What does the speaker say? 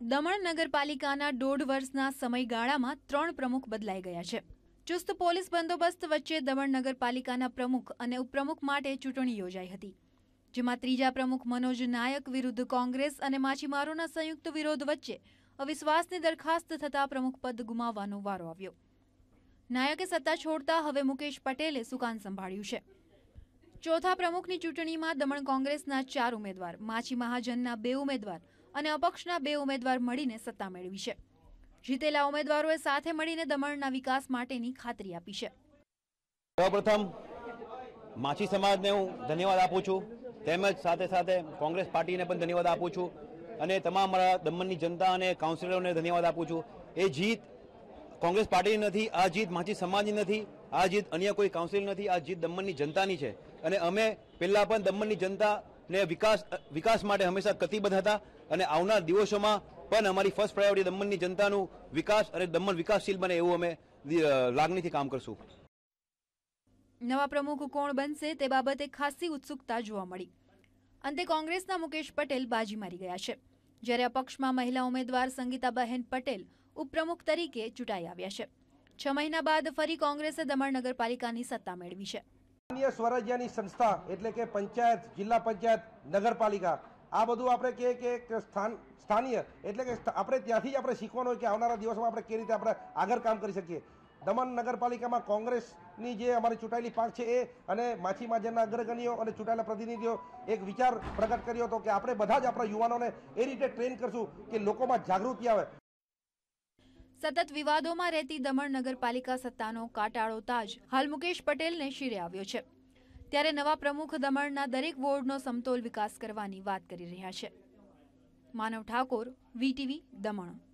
દમણ નગરપાલિકાના દોઢ વર્ષના સમયગાળામાં ત્રણ પ્રમુખ બદલાઈ ગયા છે. ચુસ્ત પોલીસ બંદોબસ્ત વચ્ચે દમણ નગરપાલિકાના પ્રમુખ અને ઉપપ્રમુખ માટે ચૂંટણી યોજાઈ હતી, જેમાં ત્રીજા પ્રમુખ મનોજ નાયક વિરુદ્ધ કોંગ્રેસ અને માછીમારોના સંયુક્ત વિરોધ વચ્ચે અવિશ્વાસની દરખાસ્ત થતા પ્રમુખ પદ ગુમાવવાનો વારો આવ્યો. નાયકે સત્તા છોડતા હવે મુકેશ પટેલે સુકાન સંભાળ્યું છે. ચોથા પ્રમુખની ચૂંટણીમાં દમણ કોંગ્રેસના ચાર ઉમેદવાર, માછી મહાજનના બે ઉમેદવાર અને અપક્ષના બે ઉમેદવાર મળીને સત્તા મેળવી છે. જીતેલા ઉમેદવારોએ સાથે મળીને દમણના વિકાસ માટેની ખાતરી આપી છે. સૌપ્રથમ માછી સમાજને હું ધન્યવાદ આપું છું, તેમજ સાથે સાથે કોંગ્રેસ પાર્ટીને પણ ધન્યવાદ આપું છું અને તમામ મારા દમણની જનતા અને કાઉન્સિલરોને ધન્યવાદ આપું છું. એ જીત કોંગ્રેસ પાર્ટીની નથી, આ જીત માછી સમાજની નથી, આ જીત અન્ય કોઈ કાઉન્સિલ નથી, આ જીત દમણની જનતાની છે. અને અમે પહેલાં પણ દમણની જનતાને વિકાસ વિકાસ માટે હંમેશા કતિબદ્ધ હતા અને આવનાર દિવસોમાં પણ અમારી ફર્સ્ટ પ્રાયોરિટી દમણની જનતાનું વિકાસ અને દમણ વિકાસશીલ બને એવું અમે લાગણીથી કામ કરશું. નવા પ્રમુખ કોણ બનશે તે બાબતે ખાસી ઉત્સુકતા જોવા મળી. અંતે કોંગ્રેસના મુકેશ પટેલ બાજી મારી ગયા છે. જ્યારે અપક્ષમાં મહિલા ઉમેદવાર સંગીતાબહેન પટેલ ઉપપ્રમુખ તરીકે ચૂંટાઈ આવ્યા છે. છ મહિના બાદ ફરી કોંગ્રેસે દમણ નગરપાલિકાની સત્તા મેળવી છે. સ્થાનીય સ્વરાજ્યની સંસ્થા એટલે કે પંચાયત, જિલ્લા પંચાયત, નગરપાલિકા, આ બધું આપણે કહે કે સ્થાન, સ્થાનીય એટલે કે આપણે ત્યાંથી જ આપણે શીખવાનું હોય કે આવનારા દિવસોમાં આપણે કેવી રીતે આપણે આગળ કામ કરી શકીએ. દમણ નગરપાલિકામાં કોંગ્રેસની જે અમારી ચૂંટાયેલી પાંખ છે એ અને માછી માજરના અગ્રગણીઓ અને ચૂંટાયેલા પ્રતિનિધિઓ એક વિચાર પ્રગટ કર્યો હતો કે આપણે બધા જ આપણા યુવાનોને એ રીતે ટ્રેન કરશું કે લોકોમાં જાગૃતિ આવે. સતત વિવાદોમાં રહેતી દમણ નગરપાલિકા સત્તાનો કાટાળો તાજ. હાલ મુકેશ પટેલને શિરે આવ્યો છે. ત્યારે નવા પ્રમુખ દમણના દરેક વોર્ડનો સમતોલ વિકાસ કરવાની વાત કરી રહ્યા છે. માનવ ઠાકોર, વીટીવી, દમણ.